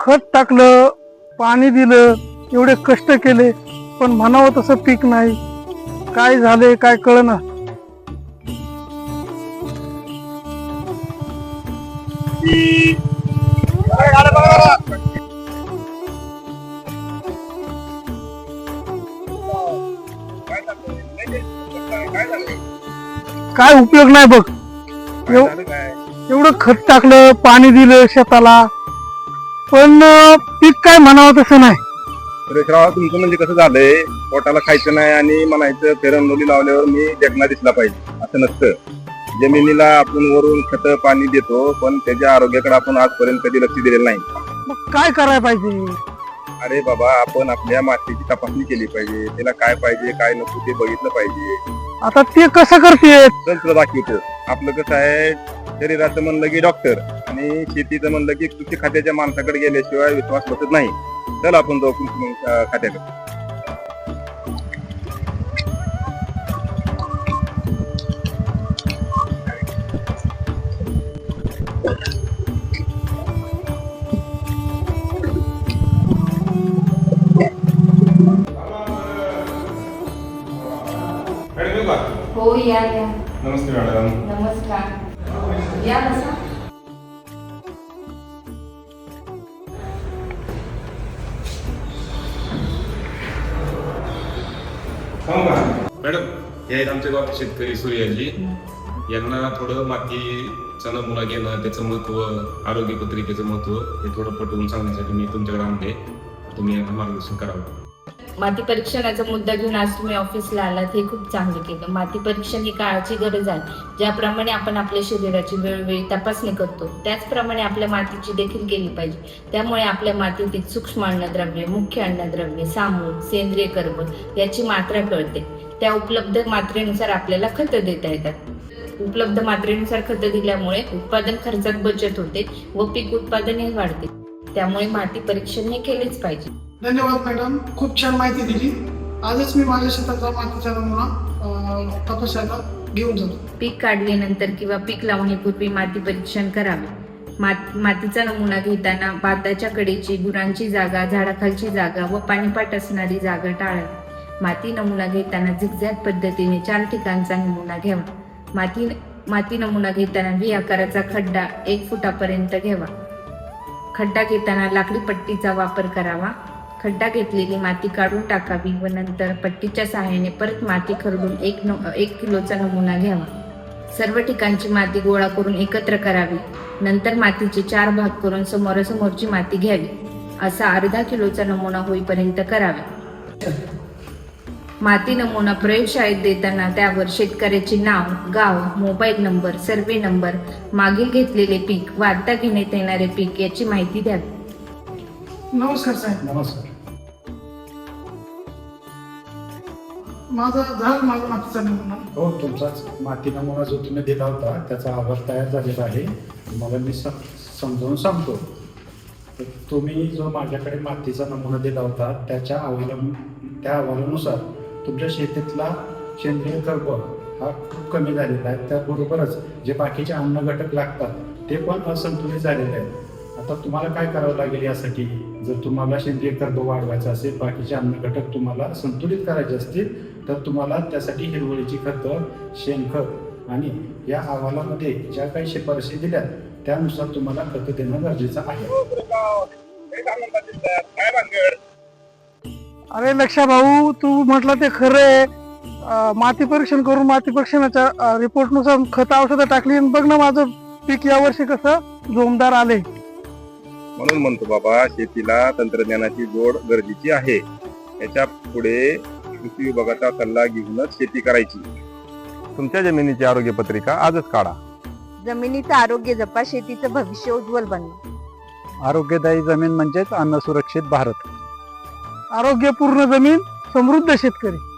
खत टाकलं पाणी दिलं एवढे कष्ट केले पण म्हणावं तसं पीक नाही. काय झाले काय कळना. काय उपयोग नाही बघ. एवढं खत टाकलं पाणी दिलं शेताला. पण पीक काय म्हणावं तसं नाही. सुरेशराव तुमचं म्हणजे कसं झालंय? पोटाला खायचं नाही आणि म्हणायचं फेरनोली लावल्यावर मी देखना दिसला पाहिजे असं नसतं. जमिनीला आपण वरून खत पाणी देतो पण त्याच्या आरोग्याकडे आपण आजपर्यंत कधी लक्ष दिलेलं नाही. मग काय करायला पाहिजे? अरे बाबा आपण आपल्या मातीची तपासणी केली पाहिजे. त्याला काय पाहिजे काय नको ते बघितलं पाहिजे. आता ते कसं करते तुला आपलं कसं आहे शरीराचं म्हणलं की डॉक्टर. आणि शेतीचं म्हणलं की कृषी खात्याच्या माणसाकडे गेल्याशिवाय विश्वास बसत नाही. चल आपण जाऊ कृषी खात्याकडे. हो या या. नमस्ते मॅडम. नमस्कार. या बसा. हो का मॅडम हे आहेत आमच्या गावात शेतकरी सूर्याजी. यांना थोडं मातीचा नमुना घेणं त्याचं महत्त्व आरोग्य पत्रिकेचं महत्त्व हे थोडं पटवून सांगण्यासाठी मी तुमच्याकडे आणले. तुम्ही यांना मार्गदर्शन करावं. माती परीक्षणाचा मुद्दा घेऊन आज तुम्ही ऑफिसला आलात हे खूप चांगलं केलं. माती परीक्षण ही काळाची गरज आहे ज्याप्रमाणे आपण आपल्या शरीराची वेळोवेळी तपासणी करतो त्याचप्रमाणे आपल्या मातीची देखील केली पाहिजे. त्यामुळे आपल्या मातीतील सूक्ष्म अन्नद्रव्य मुख्य अन्नद्रव्य सामूळ सेंद्रिय कर्ब याची मात्रा कळते. त्या उपलब्ध मात्रेनुसार आपल्याला खतं देता येतात. उपलब्ध मात्रेनुसार खतं दिल्यामुळे उत्पादन खर्चात बचत होते व पीक उत्पादनही वाढते. त्यामुळे माती परीक्षण हे केलेच पाहिजे. धन्यवाद मॅडम खूप छान माहिती दिली. आजच मी माझ्या शेताचा मातीचा नमुना तपासायला घेऊन जातो. पीक काढल्यानंतर किंवा पीक लावणीपूर्वी माती परीक्षण करावे. मात मातीचा नमुना घेताना भाताच्या कडेची गुरांची जागा झाडाखालची जागा व पाणीपाट असणारी जागा टाळावी. माती नमुना घेताना झिगझॅग पद्धतीने चार ठिकाणचा नमुना घ्यावा. माती माती नमुना घेताना व्ही आकाराचा खड्डा एक फुटापर्यंत घ्यावा. खड्डा घेताना लाकडी पट्टीचा वापर करावा. खड्डा घेतलेली माती काढून टाकावी व नंतर पट्टीच्या सहाय्याने परत माती खरडून एक न एक किलोचा नमुना घ्यावा. सर्व ठिकाणची माती गोळा करून एकत्र करावी. नंतर मातीचे चार भाग करून समोरासमोरची माती घ्यावी. असा अर्धा किलोचा नमुना होईपर्यंत करावे. माती नमुना प्रयोगशाळेत देताना त्यावर शेतकऱ्याचे नाव गाव मोबाईल नंबर सर्वे नंबर मागील घेतलेले पीक व आता घेण्यात येणारे पीक याची माहिती द्यावी. नमस्कार साहेब. नमस्कार. माझा झाला माझा मातीचा नमुना हो तुमचाच माती नमुना जो तुम्ही दिला होता त्याचा आभार तयार झालेला आहे. मला मी सम समजावून सांगतो. तुम्ही जो माझ्याकडे मातीचा नमुना दिला होता त्याच्या अहवाला त्या अहवालानुसार तुमच्या शेतीतला सेंद्रिय कर्ब हा खूप कमी झालेला आहे. त्याबरोबरच जे बाकीचे अन्न घटक लागतात ते पण असंतुलित झालेले आहेत. आता तुम्हाला काय करावं लागेल यासाठी? जर तुम्हाला सेंद्रिय कर्ब वाढवायचं असेल बाकीचे अन्न घटक तुम्हाला संतुलित करायचे असतील तर तुम्हाला त्यासाठी हिरवळीची खतं शेणखत आणि या अहवालामध्ये ज्या काही शिफारशी दिल्या त्यानुसार तुम्हाला खतं देणं गरजेचं आहे. अरे लक्षा भाऊ तू म्हटलं ते खरं आहे. माती परीक्षण करून माती परीक्षणाच्या रिपोर्टनुसार खत औषधं टाकली आणि बघ ना माझं पीक यावर्षी कसं जोमदार आले म्हणून म्हणतो बाबा शेतीला तंत्रज्ञानाची जोड गरजेची आहे. याच्यापुढे कृषी विभागाचा सल्ला घेऊनच शेती करायची. तुमच्या जमिनीची आरोग्य पत्रिका आजच काढा. जमिनीचं आरोग्य जपा शेतीचं भविष्य उज्ज्वल बनवा आरोग्यदायी जमीन म्हणजेच अन्न सुरक्षित भारत. आरोग्यपूर्ण जमीन समृद्ध शेतकरी.